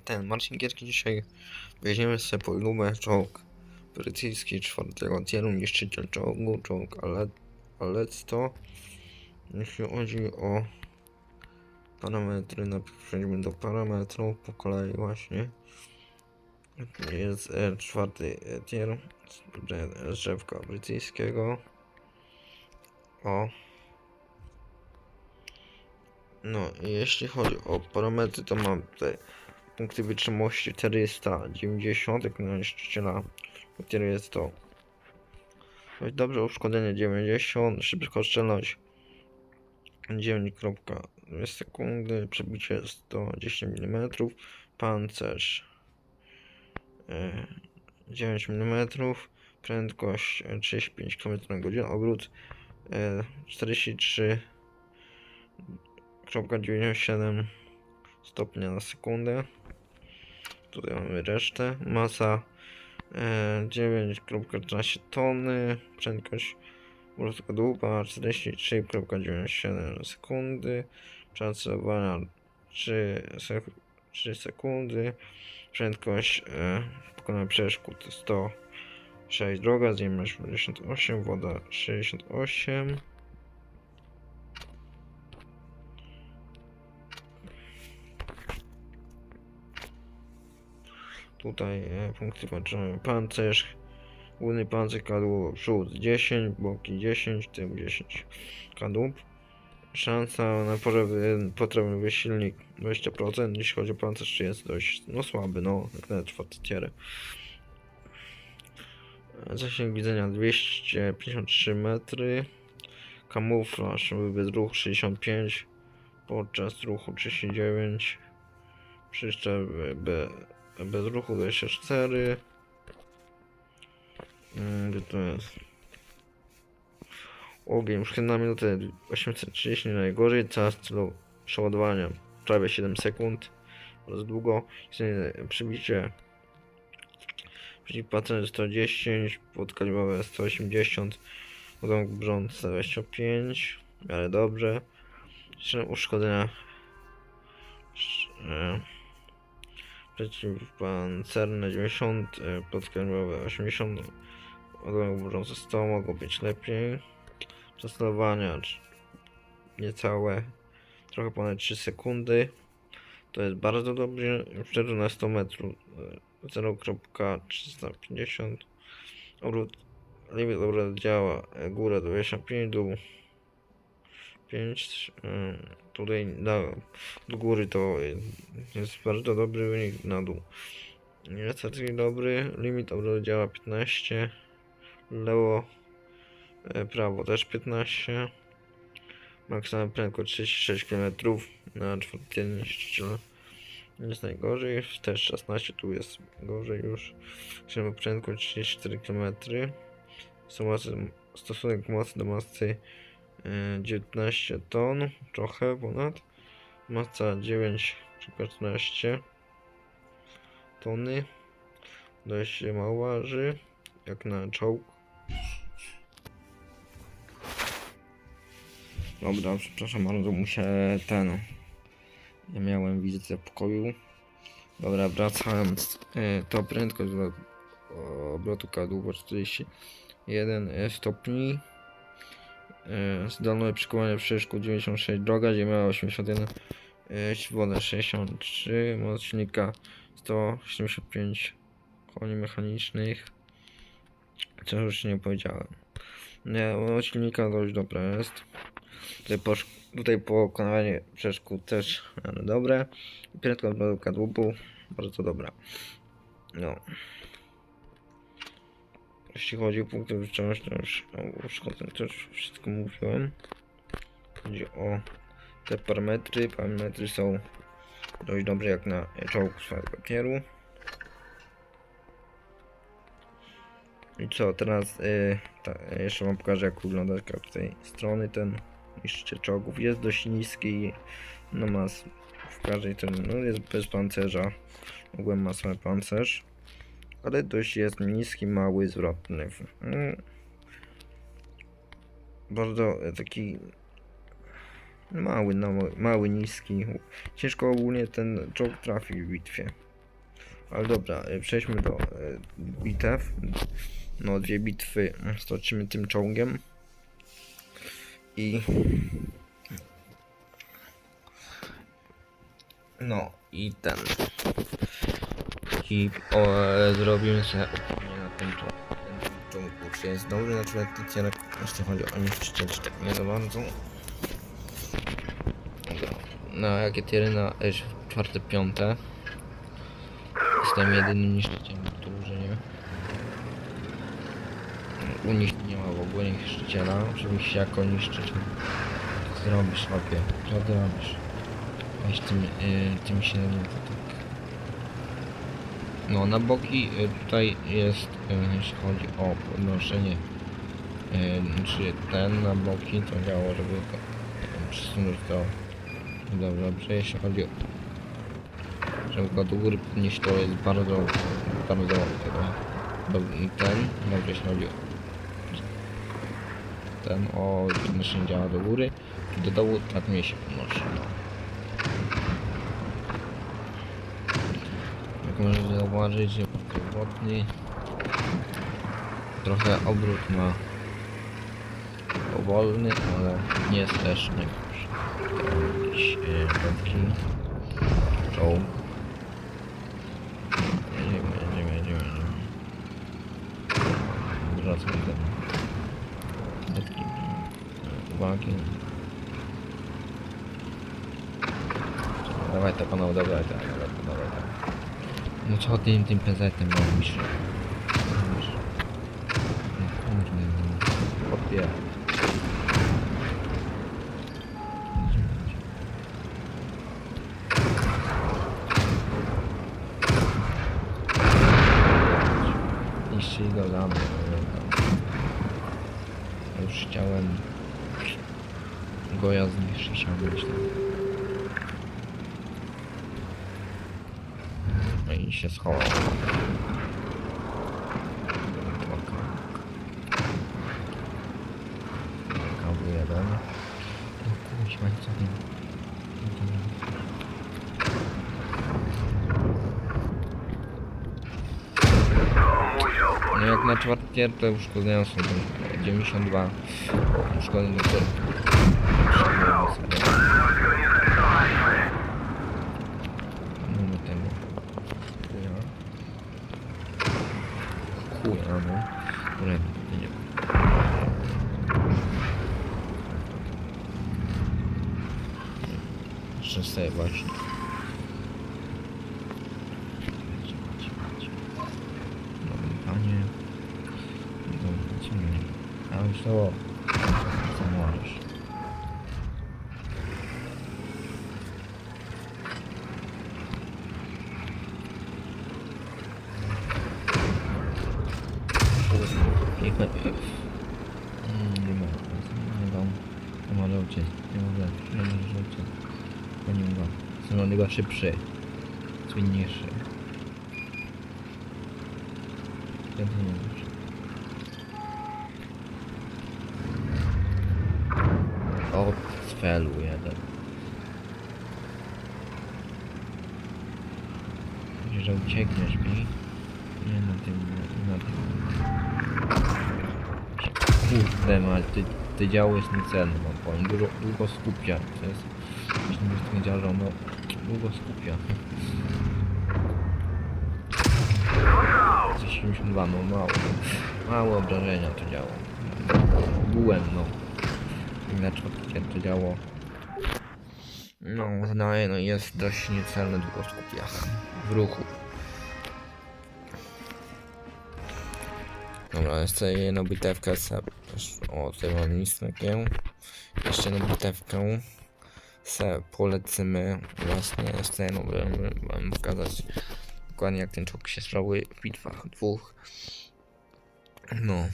ten Marcin Gierki dzisiaj weźmiemy sobie po lubę czołg brytyjski czwartego tieru, niszczyciel czołgu, czołg Ale- Alecto. Jeśli chodzi o parametry, najpierw przejdźmy do parametrów po kolei właśnie. Jest e, czwarty e, tier drzewka brytyjskiego. O. No jeśli chodzi o parametry, to mam tutaj punkty wytrzymałości 490, jak na niszczyciela, który jest to. Dobrze uszkodzenie 90, szybkoszczelność 9,2 sekundy, przebicie 110 mm, pancerz e, 9 mm, prędkość e, 35 km na godzinę, obrót e, 43 0,97 stopnia na sekundę. Tutaj mamy resztę. Masa e, 9,14 tony. Prędkość morskiego długa 43,97 sekundy. Czas celowania 3, sek 3 sekundy. Prędkość e, pokonania przeszkód 106 droga, ziemia 78, woda 68. Tutaj punkty patrzymy pancerz, główny pancerz, kadłub, przód 10, boki 10, tył 10 kadłub. Szansa na potrzebny, silnik 20%, jeśli chodzi o pancerz jest dość no, słaby, no jak na czwarty tier. E, Zasięg widzenia 253 metry, kamuflaż bez ruchu 65, podczas ruchu 39, przyczep bez ruchu 24. Mm, Gdzie to jest? Ogień, już na minutę 830 najgorzej, czas celu przeładowania prawie 7 sekund. Bardzo długo. Przybicie przeciwpancerne 110, podkalibrowe 180, ładunek brąz 125, w miarę dobrze. Uszkodzenia przeciwpancerne 90, e, podkalibrowe 80, ładunek brązy 100, mogło być lepiej. Przestosowania cz- niecałe, trochę ponad 3 sekundy. To jest bardzo dobrze, szczerze na 100 metrów e, 0.350 obrót, limit obrót działa, e, góra 25, dół 5, e, tutaj na, do góry to jest bardzo dobry wynik na dół. Niestety dobry, limit obrotu działa 15, lewo, e, prawo też 15, maksymalna prędkość 36 km na czwarty niszczyciela. Nie jest najgorzej, też 16 tu jest gorzej już. Trzeba prędkość 34 km. Stosunek masy do masy 19 ton, trochę ponad. Masa 9,14 tony. Dość mało waży, jak na czołg. Dobra, przepraszam bardzo, muszę ten. Ja miałem wizytę w pokoju. Dobra, wracając. E, to prędkość obrotu kadłuba 41 e, stopni. E, zdolność przykuwania przeszkód 96 droga, ziemia 81, e, woda 63, moc silnika 175 koni mechanicznych. Co już nie powiedziałem. Nie, moc silnika dość dobra jest. Tutaj, posz, tutaj pokonywanie przeszkód też ale dobre. Prędkość do kadłubu bardzo dobra. No. Jeśli chodzi o punkty wytrzymałości, to już o uszkodzeń też wszystko mówiłem. Chodzi o te parametry. Parametry są dość dobre jak na czołg czwartego papieru. I co, teraz y, ta, jeszcze wam pokażę jak wygląda z tej strony ten niszczyciel czołgów. Jest dość niski, no ma w każdej ten, no jest bez pancerza. Ogółem ma sam pancerz. Ale dość jest niski, mały, zwrotny. Mm. Bardzo e, taki mały, no, mały, niski. Ciężko ogólnie ten czołg trafi w bitwie. Ale dobra, e, przejdźmy do e, bitew. No, dwie bitwy stoczymy tym czołgiem. I... No, i ten... I o, zrobimy sobie na. Ten czołgu, czy jest dobry na przykład tycielek, jeśli chodzi o niszczyciel, czy tak nie za bardzo. Na jakie tiery na czwarte, piąte. Jestem jedynym niszczycielem w drużynie. U nich nie ma w ogóle niszczyciela. Oczywiście jako niszczyciel. Co ty robisz, chłopie? Co ty robisz? Weź tym, y, tym się nie. No, na boki y, tutaj jest, y, jeśli chodzi o podnoszenie, y, czy ten na boki, to działo, żeby y, przesunąć do... Dobra, dobrze, jeśli chodzi o żeby go do góry podnieść to jest bardzo, bardzo ten, dobrze jeśli chodzi o ten, o podnoszenie działa do góry, do dołu tak mnie się podnosi. Jak możecie zauważyć, że powrotny, trochę obrót ma powolny, ale nie jest też. Jakiś e, taki czołg. Jedziemy, jedziemy, jedziemy, jedziemy. Wracam do e, uwagi. Dawaj to panowie, dawaj to, dawaj to, dawaj to. No co tym, tym PZ-em robisz? No kurde, no. Chłopie. Niszczyli go. Ja Już chciałem go ja zniszczyć, ale myślę. No i się schował. Kawu jeden. No kuźwa? No jak na czwartier to uszkodzenia są tam 92 uszkodzeń do tyłu. Mamy tego. Chuja. Chuja, no. Które nie Jeszcze sobie właśnie. Dobra, panie. Dobra, co mnie? A już to. Co możesz? Piękne. Mm, Nie ma. Nie dam. Nie może uciec. Nie może. Nie może uciec. To nie ma. Są od niego szybszy. Słynniejszy. Ten to nie może. O, z felu jeden. Myślisz, że uciekniesz mi? Nie na tym, na tym. Kurde ma, ty, ty działo jest niecenne, mam powiem. Dużo, długo skupia. To jest, jeśli nie działa, że ono długo skupia. 72, no mało. Mało obrażenia to działo. Byłem, no. Inaczej to działo. No, wydaje, no jest dość niecelne długo skupia. W ruchu. Dobra, jeszcze jedną bitewkę. O, tutaj mam listkę. Jeszcze jedną bitewkę se polecimy. Właśnie jeszcze jedną wam pokazać dokładnie jak ten czołg się sprawuje w bitwach dwóch. No.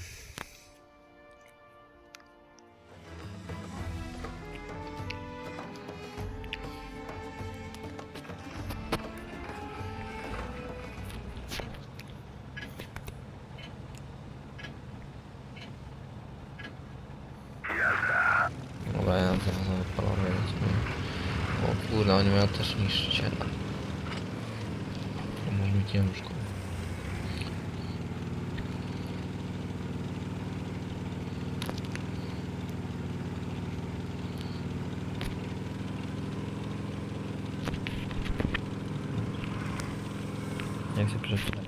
Kurde, oni mają też niszczyciela. To może być ciężko. Jak się przeczytać?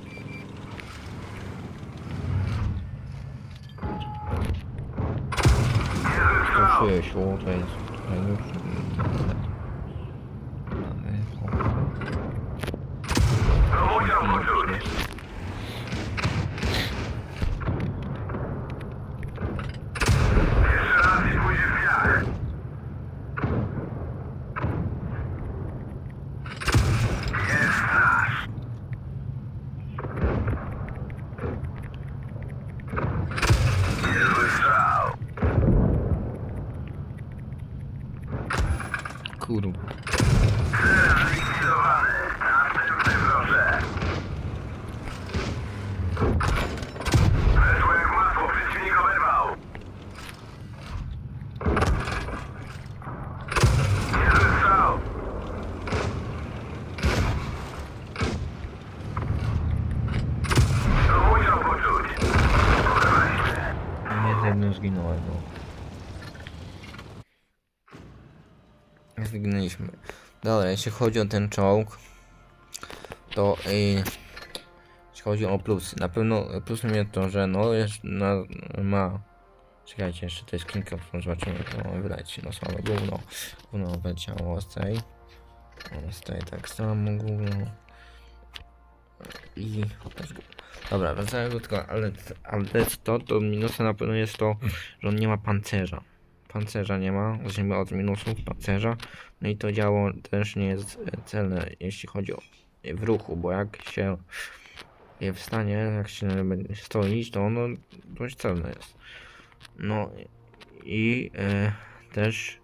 Stosuję się, to jest Kurwa. Zginęliśmy. Dobra, jeśli chodzi o ten czołg, to y, jeśli chodzi o plusy, na pewno plusem jest to, że no jest na, ma Czekajcie, jeszcze to jest kilka, zobaczymy, jak to wyleci. No słabe gówno. Gówno wleciało z tej. Z tej tak samo gówno. I też. Dobra, wracając do tego, ale, ale to, to minusem na pewno jest to, że on nie ma pancerza. Pancerza nie ma, zacznijmy od minusów pancerza. No i to działo też nie jest celne, jeśli chodzi o w ruchu, bo jak się je wstanie, jak się będzie stoić, to ono dość celne jest. No i e, też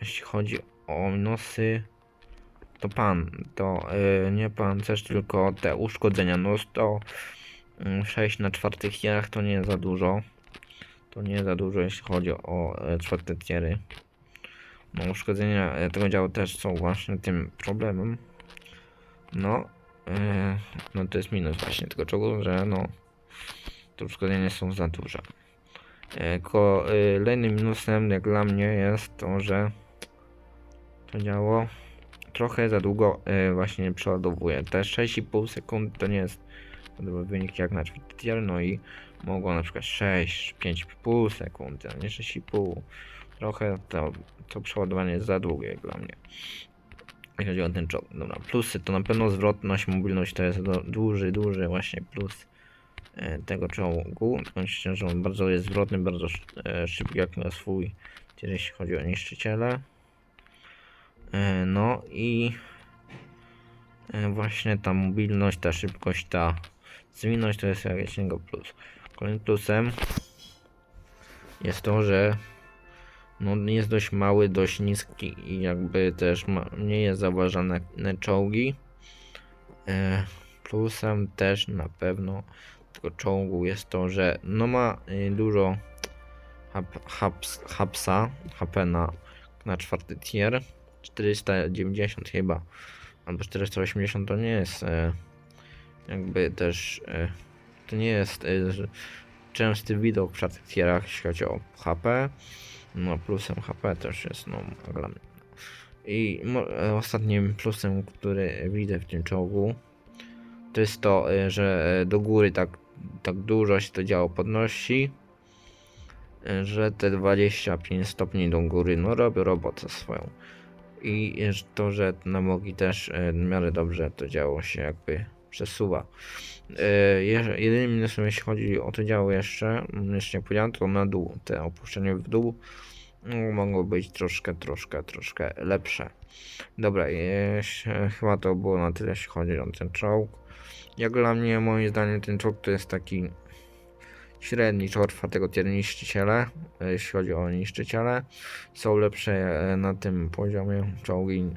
jeśli chodzi o minusy, to pan, to e, nie pancerz, tylko te uszkodzenia. No 106 na czwartych tierach to nie za dużo. To nie za dużo, jeśli chodzi o e, czwarte tiery. No uszkodzenia e, tego działu też są właśnie tym problemem. No, e, no to jest minus właśnie tego czołgu, że no te uszkodzenia są za duże. E, e, Kolejnym minusem jak dla mnie jest to, że to działo trochę za długo e, właśnie przeładowuje. Te 6,5 sekund to nie jest wynik jak na tier, no i mogło na przykład 6, 5,5 sekund, a nie 6,5. Trochę to, to przeładowanie jest za długie jak dla mnie. Jeśli chodzi o ten czołg. Dobra, plusy to na pewno zwrotność, mobilność to jest duży, duży właśnie plus e, tego czołgu. Powiem szczerze, że on bardzo jest zwrotny, bardzo e, szybki jak na swój, jeśli chodzi o niszczyciele. E, No i właśnie ta mobilność, ta szybkość, ta zwinność to jest jakiś niego plus. Kolejnym plusem jest to, że no jest dość mały, dość niski i jakby też ma, nie jest zauważane czołgi. E, plusem też na pewno tego czołgu jest to, że no ma y, dużo hap, haps, hapsa, HP na, na czwarty tier. 490 chyba, albo 480 to nie jest e, jakby też e, to nie jest że- częsty widok w czwartych tierach, jeśli chodzi o HP. No plusem HP też jest no dla mnie. I e, ostatnim plusem, który widzę w tym czołgu, to jest to, e, że do góry tak, tak dużo się to działo podnosi, e, że te 25 stopni do góry no robią robotę swoją. I to, że na nogi też w miarę dobrze to działo się jakby przesuwa. E, je- Jedynym minusem jeśli chodzi o to działo jeszcze, mm, jeszcze nie powiedziałem, to na dół, te opuszczenie w dół no, mogło być troszkę, troszkę, troszkę lepsze. Dobra, chyba to było na tyle, jeśli chodzi o ten czołg. Jak dla mnie, moim zdaniem, ten czołg to jest taki średni czołg czwartego tier niszczyciele, e, jeśli chodzi o niszczyciele. Są lepsze e, na tym poziomie czołgi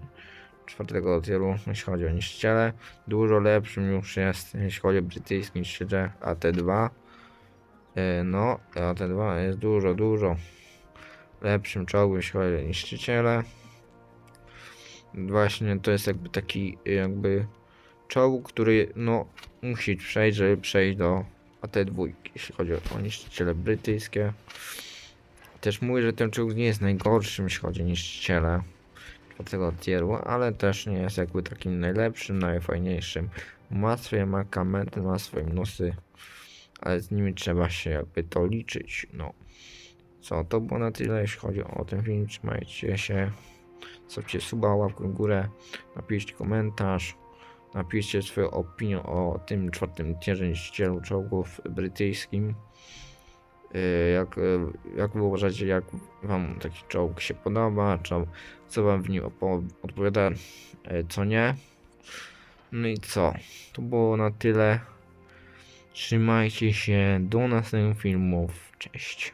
czwartego tieru, jeśli chodzi o niszczyciele. Dużo lepszym już jest, jeśli chodzi o brytyjski niszczyciel AT2. E, No, AT2 jest dużo, dużo lepszym czołgiem, jeśli chodzi o niszczyciele. Właśnie to jest jakby taki jakby czołg, który no musi przejść, żeby przejść do AT2, jeśli chodzi o niszczyciele brytyjskie. Też mówię, że ten czołg nie jest najgorszym, jeśli chodzi o niszczyciele czwartego tieru, ale też nie jest jakby takim najlepszym, najfajniejszym. Ma swoje mankamenty, ma swoje minusy, ale z nimi trzeba się jakby to liczyć. No. Co, to było na tyle, jeśli chodzi o ten film. Trzymajcie się. Zostawcie suba, łapkę w górę, napiszcie komentarz, napiszcie swoją opinię o tym czwartym tierze niszczycielu czołgów brytyjskim. Yy, Jak, yy, jak wy uważacie, jak wam taki czołg się podoba, czy co wam w nim odpowiada, yy, co nie. No i co? To było na tyle. Trzymajcie się, do następnych filmów. Cześć.